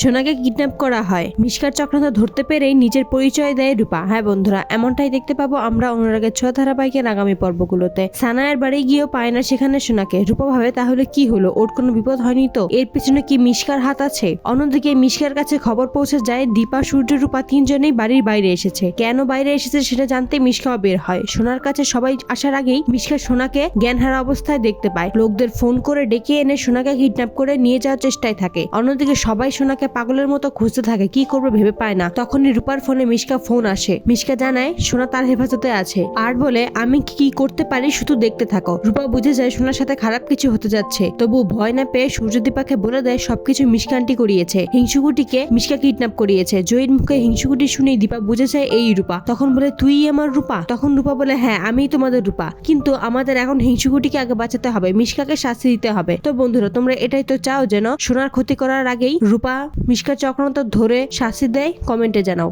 সোনাকে কিডন্যাপ করা হয়। মিশকার চক্রান্ত ধরতে পেরেই নিজের পরিচয় দেয় রূপা। হ্যাঁ বন্ধুরা, এমনটাই দেখতে পাবো আমরা অনুরাগের ছোঁয়া ধারাবাহিকের আগামী পর্বগুলোতে। সানায়ের বাড়ি গিয়েও পায় না সেখানে সোনাকে। রূপা ভাবে, তাহলে কি হলো? ওর কোনো বিপদ হয়নি তো? এর পিছনে কি মিশকার হাত আছে? অন্যদিকে মিশকার কাছে খবর পৌঁছে যায়, দীপা, সূর্য, রূপা তিনজনেই বাড়ির বাইরে এসেছে। কেন বাইরে এসেছে সেটা জানতে মিশকাও বের হয়। সোনার কাছে সবাই আসার আগেই মিশকা সোনাকে জ্ঞানহারা অবস্থায় দেখতে পায়। লোকদের ফোন করে ডেকে এনে সোনাকে কিডন্যাপ করে নিয়ে যাওয়ার চেষ্টায় থাকে। অন্যদিকে সবাই সোনাকে পাগলের মতো খুঁজতে থাকে, কি করবে ভেবে পায় না। তখনই রূপার ফোনে মিশকা ফোন আসে। মিশকা জানায়, সোনা তার হেফাজতে আছে। আর বলে, আমি কি করতে পারি শুধু দেখতে থাকো। রূপা বুঝে যায়, সোনার সাথে খারাপ কিছু হতে যাচ্ছে। তবু ভয় না পেয়ে সূর্যদীপাকে বলে দেয়, সবকিছু মিশকান্টি করিয়েছে। হিংসুকুটিকে মিশকা কিডন্যাপ করিয়েছে। জয়ীর মুখে হিংসুকুটি শুনেই দীপা বুঝে যায়, এই রূপা। তখন বলে, তুই আমার রূপা? তখন রূপা বলে হ্যাঁ আমিই তোমাদের রূপা। কিন্তু আমাদের এখন হিংসুকুটিকে আগে বাঁচাতে হবে, মিশকাকে শাস্তি দিতে হবে। তো বন্ধুরা, তোমরা এটাই তো চাও যেন সোনার ক্ষতি করার আগেই রূপা মিশকা চক্রান্ত ধরে শাস্তি দেয় কমেন্টে জানাও।